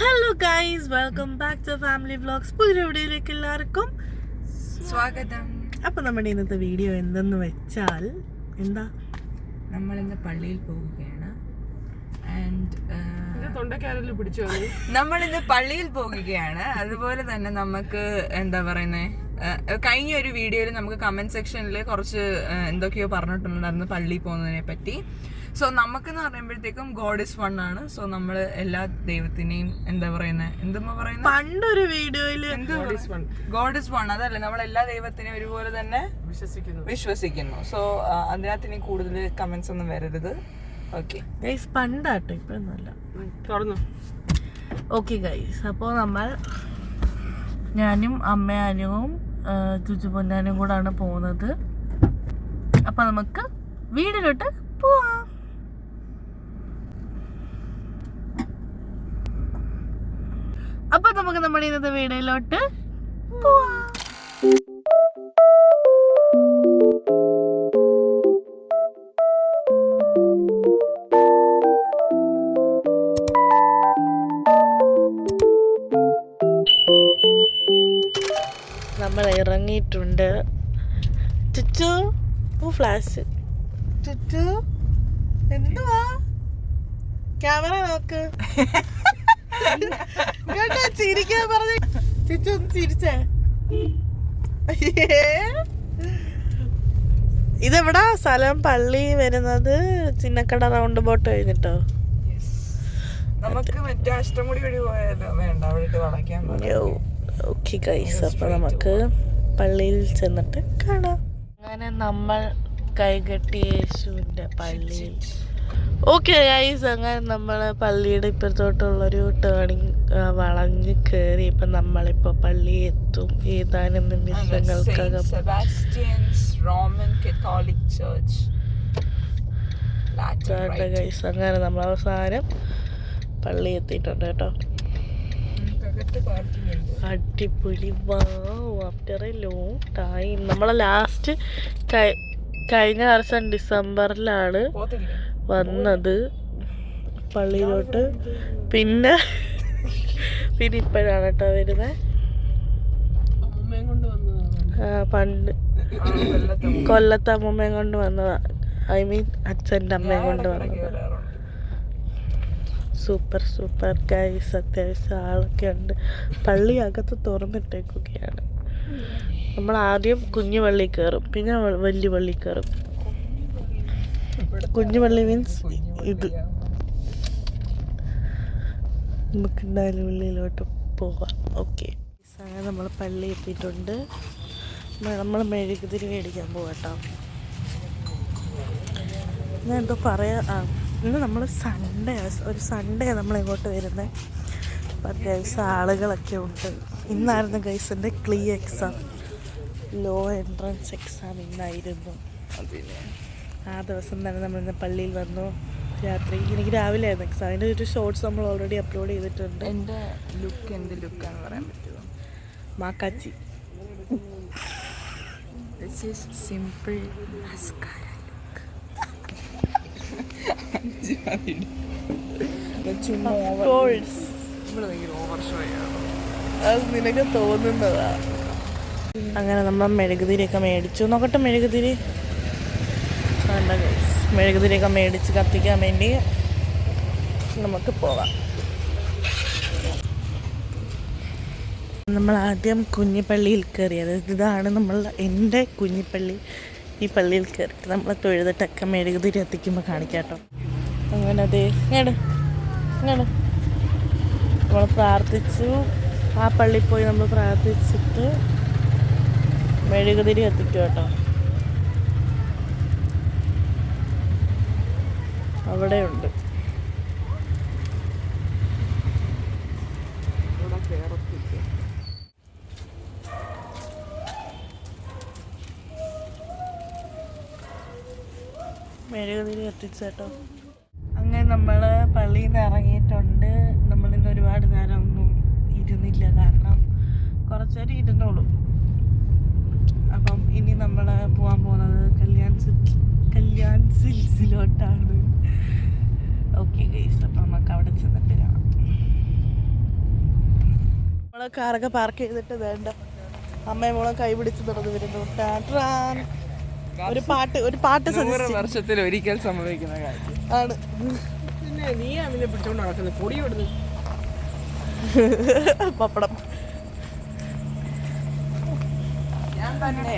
Hello guys welcome back to family vlogs പുതിയവിടെയിലേക്ക് വീഡിയോയിലേക്ക് എല്ലാവർക്കും സ്വാഗതം. അപ്പോൾ നമ്മുടെ ഇന്നത്തെ വീഡിയോ എന്തെന്ന് വെച്ചാൽ എന്താ? നമ്മൾ ഇന്ന് പള്ളിയിൽ പോവുകയാണ്. ആൻഡ് നമ്മൾ ഇന്ന് പള്ളിയിൽ പോകുകയാണ് അതുപോലെ തന്നെ നമുക്ക് എന്താ പറയുന്നത് കഴിഞ്ഞ ഒരു വീഡിയോയിൽ നമുക്ക് കമന്റ് സെക്ഷനിൽ കുറച്ച് എന്തൊക്കെയോ പറഞ്ഞിട്ടുണ്ടായിരുന്നു പള്ളിയിൽ പോകുന്നതിനെ പറ്റി സോ നമുക്കെന്ന് പറയുമ്പോഴത്തേക്കും ഗോഡ് ഇസ് വൺ ആണ്. സോ നമ്മൾ എല്ലാ ദൈവത്തിനെയും എന്താ പറയുന്നത് എന്തുമ്മ പറയുന്നത് പണ്ടൊരു വീഡിയോയിൽ ഗോഡ് ഇസ് വൺ അതല്ലേ നമ്മൾ എല്ലാ ദൈവത്തിനെയും ഒരുപോലെ തന്നെ വിശ്വസിക്കുന്നു. വിശ്വസിക്കുന്നു. സോ അതിനകത്ത് ഇനി കൂടുതൽ കമന്റ്സ് ഒന്നും വരരുത്. ഓക്കെ പണ്ടാട്ടോ ഇപ്പൊന്നല്ല തുറന്നു. ഓക്കെ ഗൈസ് അപ്പോൾ നമ്മൾ ഞാനും അമ്മയാനും ചുച്ചു പൊന്നാനും കൂടാണ് പോകുന്നത്. അപ്പൊ നമുക്ക് വീടിലോട്ട് പോവാം. അപ്പൊ നമുക്ക് നമ്മുടെ ഇന്നത്തെ വീഡിയോയിലോട്ട് പോവാം. നമ്മൾ ഇറങ്ങിയിട്ടുണ്ട്. ചുറ്റു പൂ ഫ്ലാഷ്. ചുറ്റു എന്തുവാ? ക്യാമറ നോക്ക്. കേട്ടോ ചിരിക്കാൻ പറഞ്ഞു. ചിച്ചു ഒന്ന് ചിരിച്ചേ. ഇതെവിടാ സ്ഥലം? പള്ളി വരുന്നത് ചിന്നക്കട റൗണ്ട് ബോട്ട് കഴിഞ്ഞിട്ടോ? നമുക്ക് മറ്റേ അഷ്ടമുടി വഴി പോയാലോ? വേണ്ട അവിടെ ഇട്ട് വളയ്ക്കാൻ ഓക്കെ ഗൈസ് അപ്പൊ നമുക്ക് പള്ളിയിൽ ചെന്നിട്ട് കാണാം. അങ്ങനെ നമ്മൾ കൈകെട്ടി യേശുവിന്റെ പള്ളിയിൽ ഓക്കെ ഗൈസ് അങ്ങനെ നമ്മൾ പള്ളിയുടെ ഇപ്പുറത്തോട്ടുള്ളൊരു ടേണിങ് വളഞ്ഞ് കയറി ഇപ്പം നമ്മളിപ്പോൾ പള്ളി എത്തും ഏതാനും നിമിഷങ്ങൾക്കകം. ഗൈസ് അങ്ങനെ നമ്മൾ അവസാനം പള്ളി എത്തിയിട്ടുണ്ട് കേട്ടോ അടിപൊളി. ആഫ്റ്റർ എ ലോങ് ടൈം നമ്മളെ ലാസ്റ്റ് കഴിഞ്ഞ വർഷം ഡിസംബറിലാണ് വന്നത് പള്ളിയിലോട്ട്. പിന്നെ പിന്നെ ഇപ്പോഴാണ് കേട്ടോ വരുന്നത് പണ്ട് കൊല്ലത്തെ അമ്മമ്മയും കൊണ്ട് വന്നതാ. ഐ മീൻ അച്ഛന്റെ അമ്മയും കൊണ്ട് വന്നതാ. Super super guys. അത്യാവശ്യം ആളൊക്കെ ഉണ്ട്. പള്ളി അകത്ത് തുറന്നിട്ടേക്കുകയാണ്. നമ്മൾ ആദ്യം കുഞ്ഞു പള്ളി കയറും. പിന്നെ വലിയ പള്ളി കയറും. കുഞ്ഞു പള്ളി മീൻസ് ഇത്. നമുക്ക് എന്തായാലും ഉള്ളിലോട്ട് പോവാം ഓക്കെ അങ്ങനെ നമ്മൾ പള്ളി എത്തിയിട്ടുണ്ട്. നമ്മൾ മെഴുകുതിരി മേടിക്കാൻ പോകട്ടോ ഞാൻ എന്തോ പറയാ ആ ഇന്ന് നമ്മൾ സൺഡേ ഒരു സൺഡേ നമ്മൾ ഇങ്ങോട്ട് വരുന്നത് അപ്പം അത്യാവശ്യം ആളുകളൊക്കെ ഉണ്ട്. ഇന്നായിരുന്നു ഗൈസിന്റെ ക്ലീ എക്സാം ലോ എൻട്രൻസ് എക്സാം ഇന്നായിരുന്നു. ആ ദിവസം തന്നെ നമ്മൾ ഇന്ന് പള്ളിയിൽ വന്നു. രാത്രി. എനിക്ക് രാവിലെ ആയിരുന്നു എക്സാം അതിന്റെ ഒരു ഷോർട്സ് നമ്മൾ ഓൾറെഡി അപ്ലോഡ് ചെയ്തിട്ടുണ്ട്. എന്റെ ലുക്ക് എന്ത് ലുക്കാന്ന് പറയാൻ പറ്റുമോ? മാക്കാച്ചി. ദിസ് ഈസ് സിമ്പിൾ അത് നിനക്ക് തോന്നുന്നതാ. അങ്ങനെ നമ്മൾ മെഴുകുതിരിയൊക്കെ മേടിച്ചു. നോക്കട്ടെ മെഴുകുതിരി. ഗൈസ് മെഴുകുതിരിയൊക്കെ മേടിച്ച് കത്തിക്കാൻ വേണ്ടി നമുക്ക് പോവാം. നമ്മൾ ആദ്യം കുഞ്ഞിപ്പള്ളിയിൽ കയറിയത്. ഇതാണ് നമ്മൾ എന്റെ കുഞ്ഞിപ്പള്ളി ഈ പള്ളിയിൽ കയറിയിട്ട് നമ്മൾ തൊഴുതിട്ടൊക്കെ മെഴുകുതിരി എത്തിക്കുമ്പോൾ കാണിക്കാം കേട്ടോ അങ്ങനെ അതെ ഇങ്ങോട്ട് ഇങ്ങോട്ട് നമ്മൾ പ്രാർത്ഥിച്ചു. ആ പള്ളിയിൽ പോയി നമ്മൾ പ്രാർത്ഥിച്ചിട്ട് മെഴുകുതിരി എത്തിക്കും കേട്ടോ അവിടെയുണ്ട്. മെഴുകുതിരി കത്തിച്ചു അങ്ങനെ നമ്മൾ പള്ളിയിൽ നിന്ന് ഇറങ്ങിയിട്ടുണ്ട്. നമ്മളിന്ന് ഒരുപാട് നേരം ഒന്നും ഇരുന്നില്ല. കാരണം കുറച്ചേരം ഇരുന്നോളൂ. അപ്പം ഇനി നമ്മൾ പോകാൻ പോകുന്നത് കല്യാൺ സിൽസ് കല്യാൺ സിൽസിലോട്ടാണ്. ഓക്കെ ഗൈസ് അപ്പം നമുക്ക് അവിടെ ചെന്നിട്ട് കാണാം. നമ്മളെ കാറൊക്കെ പാർക്ക് ചെയ്തിട്ട് വേണ്ട. അമ്മയും മോളും കൈ പിടിച്ച് നടന്നു വരുന്നു. ഒരു പാട്ട് ഒരു പാട്ട് വർഷത്തിൽ ഒരിക്കൽ സംഭവിക്കുന്ന കാര്യം. ആണ്. പിന്നെ നീ അവനെ പിടിച്ചോണ്ട് നടക്കുന്നത് പൊടി ഇവിടുന്ന്. പപ്പടം. ഞാൻ തന്നെ.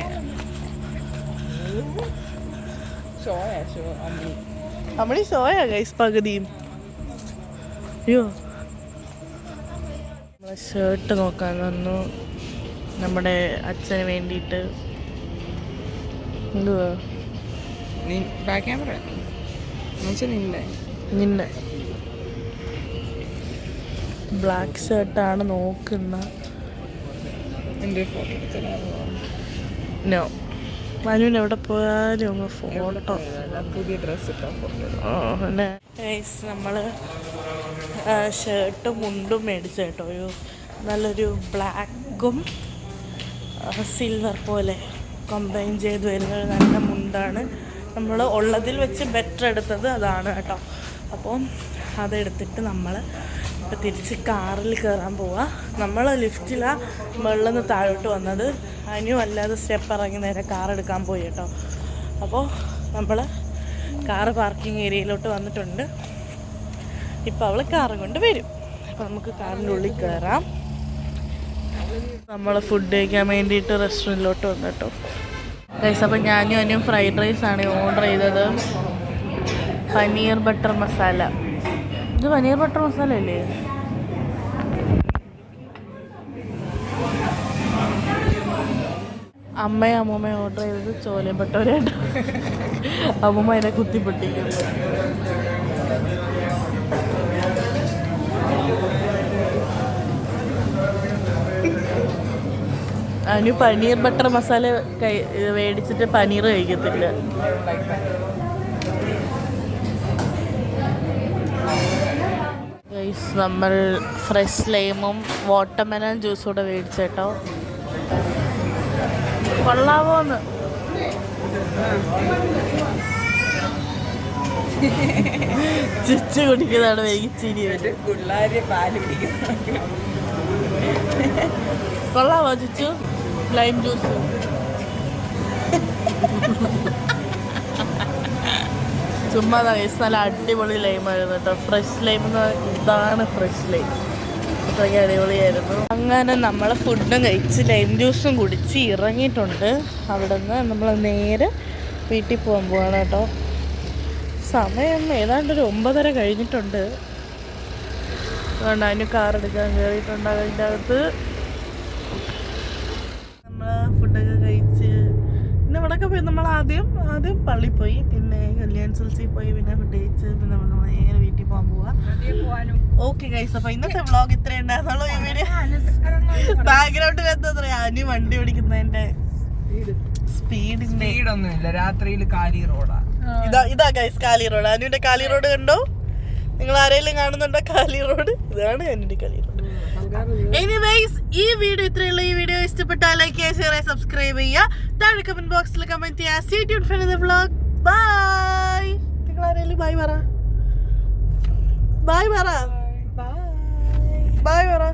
ഷോയാ ഷോ അമ്മി. നമ്മളീ സോയ ഗൈസ് പകുതിയും അയ്യോ. നമ്മളെ ഷർട്ട് നോക്കാൻ വന്നു. നമ്മുടെ അച്ഛന് വേണ്ടിയിട്ട്. എന്തുവാ? നീ ബാക്ക് ക്യാമറ നിന്നെ. ബ്ലാക്ക് ഷർട്ടാണ് നോക്കുന്ന. എന്റെ ഫോട്ടോ നോ മനുവിന് എവിടെ പോയാലും അങ്ങ് ഫോട്ടോ. പുതിയ ഡ്രസ്സ് നമ്മൾ ഷർട്ടും മുണ്ടും മേടിച്ചു കേട്ടോ. ഒരു നല്ലൊരു ബ്ലാക്കും സിൽവർ പോലെ കമ്പൈൻ ചെയ്ത് വരുന്ന ഒരു നല്ല മുണ്ടാണ്. നമ്മൾ ഉള്ളതിൽ വെച്ച് ബെറ്റർ എടുത്തത് അതാണ് കേട്ടോ. അപ്പോൾ അതെടുത്തിട്ട് നമ്മൾ ഇപ്പം തിരിച്ച് കാറിൽ കയറാൻ പോവാം. നമ്മൾ ലിഫ്റ്റിലാണ് മുകളിൽ നിന്ന് താഴോട്ട് വന്നത്. അതിനും അല്ലാതെ സ്റ്റെപ്പ് ഇറങ്ങി നേരെ കാർ എടുക്കാൻ പോയി കേട്ടോ. അപ്പോൾ നമ്മൾ കാർ പാർക്കിംഗ് ഏരിയയിലോട്ട് വന്നിട്ടുണ്ട്. ഇപ്പോൾ അവൾ കാറും കൊണ്ട് വരും. അപ്പോൾ നമുക്ക് കാറിന്റെ ഉള്ളിൽ കയറാം നമ്മൾ ഫുഡ് കഴിക്കാൻ വേണ്ടിയിട്ട് റെസ്റ്റോറന്റിലോട്ട് വന്നു കേട്ടോ. റൈസ് അപ്പോൾ ഞാനും അനും ഫ്രൈഡ് റൈസാണ് ഓർഡർ ചെയ്തത്. പനീർ ബട്ടർ മസാല. ഇത് പനീർ ബട്ടർ മസാല അല്ലേ അമ്മയും അമ്മൂമ്മയും ഓർഡർ ചെയ്തത് ചോലയും പെട്ടവരെയാണ് അമ്മൂമ്മ അതിനെ കുത്തിപ്പൊട്ടിക്കുന്നു അതിന് പനീർ ബട്ടർ മസാല കൈ മേടിച്ചിട്ട് പനീർ കഴിക്കത്തില്ല. നമ്മൾ ഫ്രഷ് ലൈമും വാട്ടർമെലൺ ജ്യൂസും കൂടെ മേടിച്ചേട്ടോ കൊള്ളാവോന്ന് ചിച്ച് കുടിക്കുന്നതാണ് എനിക്ക് ചിരി. വരും പിള്ളേരെ പാൽ പിടിക്കുന്നു കൊള്ളാവോ ചിച്ചു? ലൈം ജ്യൂസ് ചുമ്മാ നല്ല അടിപൊളി ലൈമായിരുന്നു കേട്ടോ. ഫ്രഷ് ലൈം എന്ന് ഇതാണ് ഫ്രഷ് ലൈം അത്രയ്ക്ക് അടിപൊളിയായിരുന്നു. അങ്ങനെ നമ്മൾ ഫുഡും കഴിച്ച് ലൈം ജ്യൂസും കുടിച്ച് ഇറങ്ങിയിട്ടുണ്ട്. അവിടെ നിന്ന് നമ്മൾ നേരെ വീട്ടിൽ പോകാൻ പോവാണ് കേട്ടോ. സമയം ഏതാണ്ട് ഒരു ഒമ്പതര കഴിഞ്ഞിട്ടുണ്ട്. അതുകൊണ്ട് അതിന് കാർ എടുക്കാൻ കയറിയിട്ടുണ്ട് അതിന്റെ അകത്ത്. നമ്മൾ ആദ്യം ആദ്യം പള്ളി പോയി പിന്നെ കല്യാൺ സിൽസിൽ പോയി പിന്നെ ഫുഡ് കഴിച്ച് പിന്നെ നമ്മൾ നേരെ വീട്ടിൽ പോകാൻ പോവാ. ഓക്കെ ഗൈസ് അപ്പൊ ഇന്നത്തെ വ്ളോഗ് ഇത്രേ ഉണ്ടായിരുന്നുള്ളൂ. ഈ വീഡിയോ ബാക്ക്ഗ്രൗണ്ടിൽ എന്താ പറയാ? അനു വണ്ടി ഓടിക്കുന്നതിന്റെ സ്പീഡിന്റെ സ്പീഡൊന്നുമില്ല രാത്രിയിൽ കാലി റോഡാ. ഇതാ ഇതാ ഗൈസ് കാലി റോഡ്. അനുവിന്റെ കാലി റോഡ് കണ്ടോ? നിങ്ങൾ ആരെങ്കിലും കാണുന്നുണ്ടോ കാലി റോഡ്? ഇതാണ് അനുവിന്റെ കാലി റോഡ്. എനിവേസ് ഈ വീഡിയോ ഇത്രയുള്ള ഈ വീഡിയോ ഇഷ്ടപ്പെട്ടാൽ ലൈക്ക് ചെയ്യുക ഷെയർ ചെയ്യുക സബ്സ്ക്രൈബ് ചെയ്യുക. താഴെ കമന്റ് ബോക്സിൽ കമന്റ് ചെയ്യുക stay tuned for the vlog bye നിങ്ങൾ ആരെങ്കിലും ബൈ പറ. ബൈ പറ. ബൈ പറ.